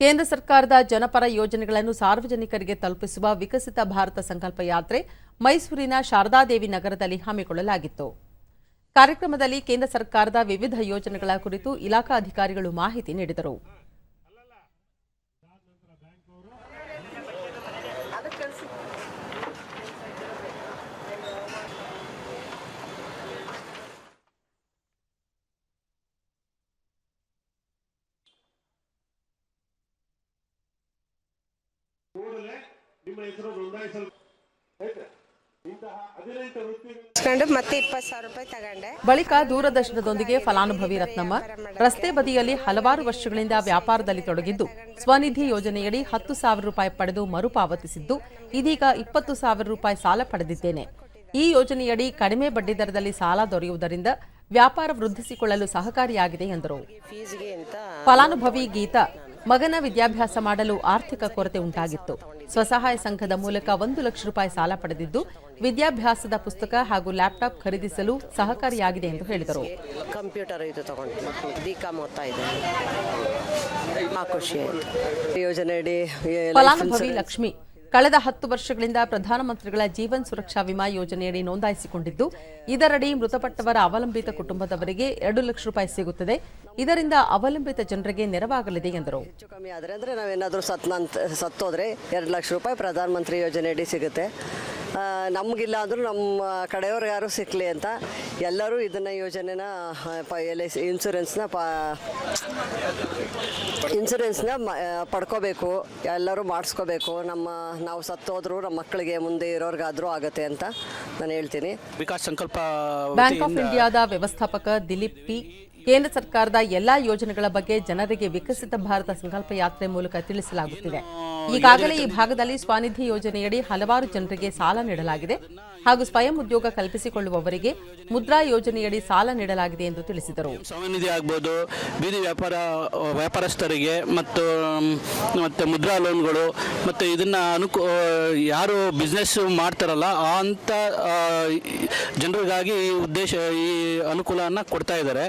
ಕೇಂದ್ರ ಸರ್ಕಾರದ ಜನಪರ ಯೋಜನೆಗಳನ್ನು ಸಾರ್ವಜನಿಕರಿಗೆ ತಲುಪಿಸುವ ವಿಕಸಿತ ಭಾರತ ಸಂಕಲ್ಪ ಯಾತ್ರೆ ಮೈಸೂರಿನ ಶಾರದಾದೇವಿ ನಗರದಲ್ಲಿ ಹಮ್ಮಿಕೊಳ್ಳಲಾಗಿತ್ತು. ಕಾರ್ಯಕ್ರಮದಲ್ಲಿ ಕೇಂದ್ರ ಸರ್ಕಾರದ ವಿವಿಧ ಯೋಜನೆಗಳ ಕುರಿತು ಇಲಾಖಾ ಅಧಿಕಾರಿಗಳು ಮಾಹಿತಿ ನೀಡಿದರು ಕೂಡಲೇ ನಿಮ್ಮ ಹೆಸರು ನೋಂದಾಯಿಸಲು ಆಯ್ತಾ? ಇಂತಹ ಹದಿನೆಂಟು ವೃತ್ತಿ ಇಸ್ಕೊಂಡು ಮತ್ತೆ ಇಪ್ಪತ್ತು ಸಾವಿರ ರೂಪಾಯಿ ತಗೊಂಡೆ. ಬಳಿಕ ದೂರದರ್ಶನದೊಂದಿಗೆ ಫಲಾನುಭವಿ ರತ್ನಮ್ಮ ರಸ್ತೆ ಬದಿಯಲ್ಲಿ ಹಲವಾರು ವರ್ಷಗಳಿಂದ ವ್ಯಾಪಾರದಲ್ಲಿ ತೊಡಗಿದ್ದು ಸ್ವನಿಧಿ ಯೋಜನೆಯಡಿ ಹತ್ತು ಸಾವಿರ ರೂಪಾಯಿ ಪಡೆದು ಮರುಪಾವತಿಸಿದ್ದು ಇದೀಗ ಇಪ್ಪತ್ತು ಸಾವಿರ ರೂಪಾಯಿ ಸಾಲ ಪಡೆದಿದ್ದೇನೆ. ಈ ಯೋಜನೆಯಡಿ ಕಡಿಮೆ ಬಡ್ಡಿ ದರದಲ್ಲಿ ಸಾಲ ದೊರೆಯುವುದರಿಂದ ವ್ಯಾಪಾರ ವೃದ್ಧಿಸಿಕೊಳ್ಳಲು ಸಹಕಾರಿಯಾಗಿದೆ ಎಂದರು. ಫಲಾನುಭವಿ ಗೀತಾ ಮಗನ ವಿದ್ಯಾಭ್ಯಾಸ ಮಾಡಲು ಆರ್ಥಿಕ ಕೊರತೆ ಉಂಟಾಗಿತ್ತು. ಸ್ವಸಹಾಯ ಸಂಘದ ಮೂಲಕ ಒಂದು ಲಕ್ಷ ರೂಪಾಯಿ ಸಾಲ ಪಡೆದಿದ್ದು ವಿದ್ಯಾಭ್ಯಾಸದ ಪುಸ್ತಕ ಹಾಗೂ ಲ್ಯಾಪ್ಟಾಪ್ ಖರೀದಿಸಲು ಸಹಕಾರಿಯಾಗಿದೆ ಎಂದು ಹೇಳಿದರು. ಕಂಪ್ಯೂಟರ್ ಇದು ಫಲಾನುಭವಿ ಲಕ್ಷ್ಮಿ ಕಳೆದ ಹತ್ತು ವರ್ಷಗಳಿಂದ ಪ್ರಧಾನಮಂತ್ರಿಗಳ ಜೀವನ್ ಸುರಕ್ಷಾ ವಿಮಾ ಯೋಜನೆಯಡಿ ನೋಂದಾಯಿಸಿಕೊಂಡಿದ್ದು, ಇದರಡಿ ಮೃತಪಟ್ಟವರ ಅವಲಂಬಿತ ಕುಟುಂಬದವರಿಗೆ ಎರಡು ಲಕ್ಷ ರೂಪಾಯಿ ಸಿಗುತ್ತದೆ. ಇದರಿಂದ ಅವಲಂಬಿತ ಜನರಿಗೆ ನೆರವಾಗಲಿದೆ ಎಂದರು. ಕಮ್ಮಿ ಆದರೆ ನಾವೇನಾದರೂ ಸತ್ತೋದ್ರೆ ಎರಡು ಲಕ್ಷ ರೂಪಾಯಿ ಪ್ರಧಾನಮಂತ್ರಿ ಯೋಜನೆಯಡಿ ಸಿಗುತ್ತೆ. ನಮಗಿಲ್ಲ ಅಂದರೂ ನಮ್ಮ ಕಡೆಯವ್ರು ಯಾರು ಸಿಕ್ಕಲಿ ಅಂತ ಎಲ್ಲರೂ ಇದನ್ನು ಯೋಜನೆನ ಪ ಎಲ್ ಐ ಸಿ ಇನ್ಸೂರೆನ್ಸ್ನ ಪ ಇನ್ಸೂರೆನ್ಸ್ನ ಪಡ್ಕೋಬೇಕು ಎಲ್ಲರೂ ಮಾಡಿಸ್ಕೋಬೇಕು. ನಮ್ಮ ನಾವು ಸತ್ತೋದ್ರು ನಮ್ಮ ಮಕ್ಕಳಿಗೆ ಮುಂದೆ ಇರೋರ್ಗಾದರೂ ಆಗುತ್ತೆ ಅಂತ ನಾನು ಹೇಳ್ತೀನಿ. ವಿಕಾಸ್ ಸಂಕಲ್ಪ ಬ್ಯಾಂಕ್ ಆಫ್ ಇಂಡಿಯಾದ ವ್ಯವಸ್ಥಾಪಕ ದಿಲೀಪ್ ಪಿ. ಕೇಂದ್ರ ಸರ್ಕಾರದ ಎಲ್ಲಾ ಯೋಜನೆಗಳ ಬಗ್ಗೆ ಜನರಿಗೆ ವಿಕಸಿತ ಭಾರತ ಸಂಕಲ್ಪ ಯಾತ್ರೆ ಮೂಲಕ ತಿಳಿಸಲಾಗುತ್ತಿದೆ. ಈಗಾಗಲೇ ಈ ಭಾಗದಲ್ಲಿ ಸ್ವಾನಿಧಿ ಯೋಜನೆಯಡಿ ಹಲವಾರು ಜನರಿಗೆ ಸಾಲ ನೀಡಲಾಗಿದೆ. ಹಾಗೂ ಸ್ವಯಂ ಉದ್ಯೋಗ ಕಲ್ಪಿಸಿಕೊಳ್ಳುವವರಿಗೆ ಮುದ್ರಾ ಯೋಜನೆಯಡಿ ಸಾಲ ನೀಡಲಾಗಿದೆ ಎಂದು ತಿಳಿಸಿದರು. ಸ್ವನಿಧಿ ಆಗ್ಬೋದು, ಬೀದಿ ವ್ಯಾಪಾರ ವ್ಯಾಪಾರಸ್ಥರಿಗೆ ಮತ್ತು ಮತ್ತೆ ಮುದ್ರಾ ಲೋನ್ಗಳು, ಮತ್ತು ಇದನ್ನ ಅನುಕೂ ಯಾರು ಬಿಸ್ನೆಸ್ ಮಾಡ್ತಾರಲ್ಲ ಅಂತ ಜನರಿಗಾಗಿ ಈ ಉದ್ದೇಶ, ಈ ಅನುಕೂಲವನ್ನು ಕೊಡ್ತಾ ಇದ್ದಾರೆ.